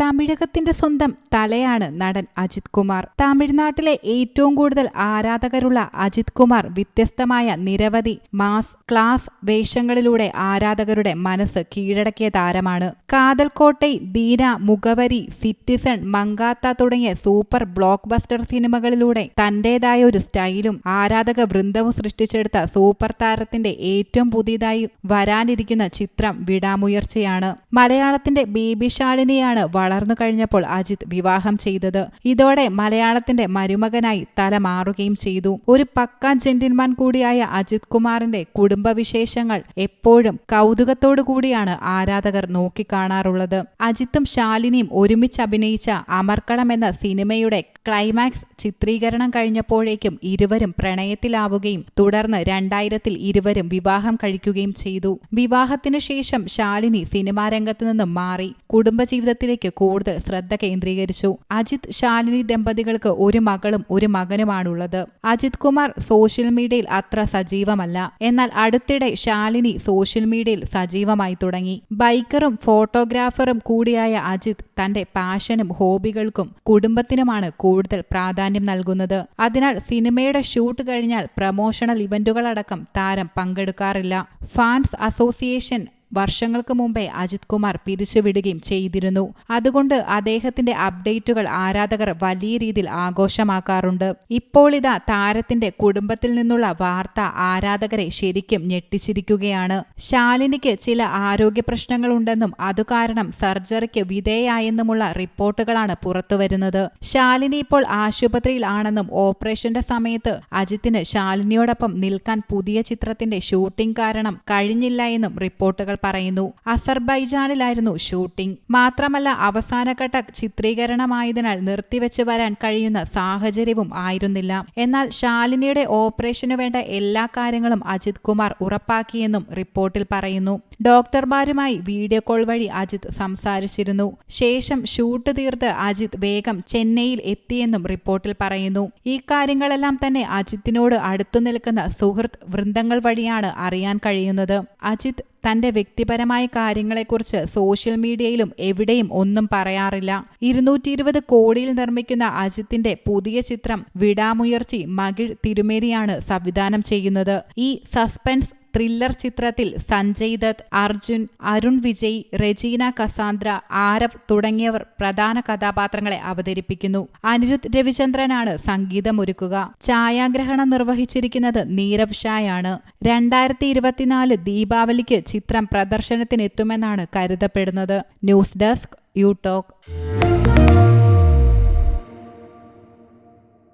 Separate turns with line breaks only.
തമിഴകത്തിന്റെ സ്വന്തം തലയാണ് നടൻ അജിത് കുമാർ. തമിഴ്നാട്ടിലെ ഏറ്റവും കൂടുതൽ ആരാധകരുള്ള അജിത് കുമാർ വ്യത്യസ്തമായ നിരവധി മാസ് ക്ലാസ് വേഷങ്ങളിലൂടെ ആരാധകരുടെ മനസ്സ് കീഴടക്കിയ താരമാണ്. കാതൽക്കോട്ടൈ ദീന മുഖവരി സിറ്റിസൺ മങ്കാത്ത തുടങ്ങിയ സൂപ്പർ ബ്ലോക്ക് ബസ്റ്റർ സിനിമകളിലൂടെ തന്റേതായ ഒരു സ്റ്റൈലും ആരാധക വൃന്ദവും സൃഷ്ടിച്ചെടുത്ത സൂപ്പർ താരത്തിന്റെ ഏറ്റവും പുതിയതായി വരാനിരിക്കുന്ന ചിത്രം വിടാമുയർച്ചയാണ്. മലയാളത്തിന്റെ ബേബി ശാലിനിയാണ് വളർന്നു കഴിഞ്ഞപ്പോൾ അജിത് വിവാഹം ചെയ്തത്. ഇതോടെ മലയാളത്തിന്റെ മരുമകനായി തല മാറുകയും ചെയ്തു. ഒരു പക്ക ജെന്റിൽമാൻ കൂടിയായ അജിത് കുമാറിന്റെ കുടുംബവിശേഷങ്ങൾ എപ്പോഴും കൗതുകത്തോടു കൂടിയാണ് ആരാധകർ നോക്കിക്കാണാറുള്ളത്. അജിത്തും ശാലിനിയും ഒരുമിച്ച് അഭിനയിച്ച അമർക്കളം എന്ന സിനിമയുടെ ക്ലൈമാക്സ് ചിത്രീകരണം കഴിഞ്ഞപ്പോഴേക്കും ഇരുവരും പ്രണയത്തിലാവുകയും തുടർന്ന് രണ്ടായിരത്തിൽ ഇരുവരും വിവാഹം കഴിക്കുകയും ചെയ്തു. വിവാഹത്തിനു ശേഷം ശാലിനി സിനിമാരംഗത്ത് നിന്നും മാറി. കുടുംബജീവിതത്തിലേക്ക് കൂടുതൽ ശ്രദ്ധ കേന്ദ്രീകരിച്ചു. അജിത് ശാലിനി ദമ്പതികൾക്ക് ഒരു മകളും ഒരു മകനുമാണുള്ളത്. അജിത് കുമാർ സോഷ്യൽ മീഡിയയിൽ അത്ര സജീവമല്ല. എന്നാൽ അടുത്തിടെ ശാലിനി സോഷ്യൽ മീഡിയയിൽ സജീവമായി തുടങ്ങി. ബൈക്കറും ഫോട്ടോഗ്രാഫറും കൂടിയായ അജിത് തന്റെ പാഷനും ഹോബികൾക്കും കുടുംബത്തിനുമാണ് കൂടുതൽ പ്രാധാന്യം നൽകുന്നത്. അതിനാൽ സിനിമയുടെ ഷൂട്ട് കഴിഞ്ഞാൽ പ്രമോഷണൽ ഇവന്റുകളടക്കം താരം പങ്കെടുക്കാറില്ല. ഫാൻസ് അസോസിയേഷൻ വർഷങ്ങൾക്ക് മുമ്പേ അജിത് കുമാർ പിരിച്ചുവിടുകയും ചെയ്തിരുന്നു. അതുകൊണ്ട് അദ്ദേഹത്തിന്റെ അപ്ഡേറ്റുകൾ ആരാധകർ വലിയ രീതിയിൽ ആഘോഷമാക്കാറുണ്ട്. ഇപ്പോളിതാ താരത്തിന്റെ കുടുംബത്തിൽ നിന്നുള്ള വാർത്ത ആരാധകരെ ശരിക്കും ഞെട്ടിച്ചിരിക്കുകയാണ്. ശാലിനിക്ക് ചില ആരോഗ്യ പ്രശ്നങ്ങളുണ്ടെന്നും അതുകാരണം സർജറിക്ക് വിധേയായെന്നുമുള്ള റിപ്പോർട്ടുകളാണ് പുറത്തുവരുന്നത്. ശാലിനി ഇപ്പോൾ ആശുപത്രിയിൽ ആണെന്നും ഓപ്പറേഷന്റെ സമയത്ത് അജിത്തിന് ശാലിനിയോടൊപ്പം നിൽക്കാൻ പുതിയ ചിത്രത്തിന്റെ ഷൂട്ടിംഗ് കാരണം കഴിഞ്ഞില്ല എന്നും റിപ്പോർട്ടുകൾ പറയുന്നു. അസർബൈജാനിലായിരുന്നു ഷൂട്ടിംഗ്. മാത്രമല്ല അവസാനഘട്ട ചിത്രീകരണമായതിനാൽ നിർത്തിവെച്ചു വരാൻ കഴിയുന്ന സാഹചര്യവും ആയിരുന്നില്ല. എന്നാൽ ശാലിനിയുടെ ഓപ്പറേഷനു വേണ്ട എല്ലാ കാര്യങ്ങളും അജിത് കുമാർ ഉറപ്പാക്കിയെന്നും റിപ്പോർട്ടിൽ പറയുന്നു. ഡോക്ടർമാരുമായി വീഡിയോ കോൾ വഴി അജിത് സംസാരിച്ചിരുന്നു. ശേഷം ഷൂട്ട് തീർത്ത് അജിത് വേഗം ചെന്നൈയിൽ എത്തിയെന്നും റിപ്പോർട്ടിൽ പറയുന്നു. ഈ കാര്യങ്ങളെല്ലാം തന്നെ അജിത്തിനോട് അടുത്തു നിൽക്കുന്ന സുഹൃത്ത് വൃന്ദങ്ങൾ വഴിയാണ് അറിയാൻ കഴിയുന്നത്. അജിത് തന്റെ വ്യക്തിപരമായ കാര്യങ്ങളെക്കുറിച്ച് സോഷ്യൽ മീഡിയയിലും എവിടെയും ഒന്നും പറയാറില്ല. ഇരുന്നൂറ്റി ഇരുപത് കോടിയിൽ നിർമ്മിക്കുന്ന അജിത്തിന്റെ പുതിയ ചിത്രം വിടാമുയർച്ചി മകിഴ് തിരുമേനിയാണ് സംവിധാനം ചെയ്യുന്നത്. ഈ സസ്പെൻസ് ത്രില്ലർ ചിത്രത്തിൽ സഞ്ജയ് ദത്ത് അർജുൻ അരുൺ വിജയ് റെജീന കസാന്ദ്ര ആരവ് തുടങ്ങിയവർ പ്രധാന കഥാപാത്രങ്ങളെ അവതരിപ്പിക്കുന്നു. അനിരുദ്ധ് രവിചന്ദ്രനാണ് സംഗീതമൊരുക്കുക. ഛായാഗ്രഹണം നിർവഹിച്ചിരിക്കുന്നത് നീരവ് ഷായാണ്. രണ്ടായിരത്തി ഇരുപത്തിനാല് ദീപാവലിക്ക് ചിത്രം പ്രദർശനത്തിനെത്തുമെന്നാണ് കരുതപ്പെടുന്നത്. News desk you talk